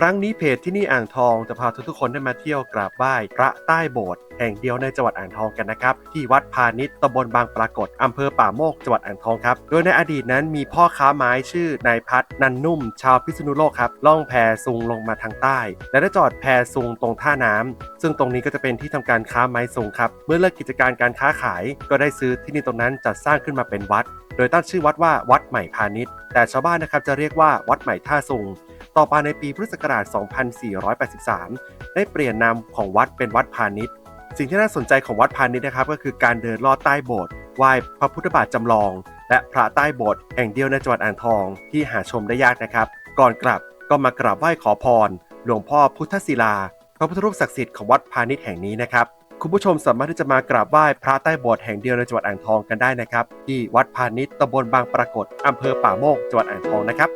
ครั้งนี้เพจที่นี่อ่างทองจะพาทุกๆคนได้มาเที่ยวกราบไหว้พระใต้โบสถ์แห่งเดียวในจังหวัดอ่างทองกันนะครับ ที่วัดพาณิชย์ตำบลบางปรากฏอำเภอป่าโมกจังหวัดอ่างทองครับ โดยในอดีตนั้นมีพ่อค้าไม้ชื่อนายพัฒนันนุ่ม ชาวพิษณุโลกครับล่องแพซุงลงมาทางใต้ และได้จอดแพซุงตรงท่าน้ำซึ่งตรงนี้ก็จะเป็นที่ทำการค้าไม้ซุงครับเมื่อเลิกกิจการการค้าขาย ก็ได้ซื้อที่นี่ตรงนั้นจัดสร้างขึ้นมาเป็นวัด โดยตั้งชื่อวัดว่าวัดใหม่พาณิชย์แต่ชาวบ้านนะครับจะเรียกว่าวัดใหม่ท่าซุง ต่อมาในปีพุทธศักราช 2483 ได้เปลี่ยนนามของวัดเป็นวัดพาณิชย์ สิ่งที่น่าสนใจของวัดพาณิชย์นะครับ ก็คือการเดินลอดใต้โบสถ์ไหว้พระพุทธบาทจำลอง และพระใต้โบสถ์แห่งเดียวในจังหวัดอ่างทอง ที่หาชมได้ยากนะครับ ก่อนกลับก็มากราบไหว้ขอพร หลวงพ่อพุทธศิลา พระพุทธรูปศักดิ์สิทธิ์ของวัดพาณิชย์แห่งนี้นะครับคุณผู้ชมสามารถที่จะมากราบไหว้พระใต้โบสถ์แห่งเดียวในจังหวัดอ่างทองกันได้นะครับ ที่วัดพาณิชย์ตำบลบางปรากฏอำเภอป่าโมกจังหวัดอ่างทองนะครับ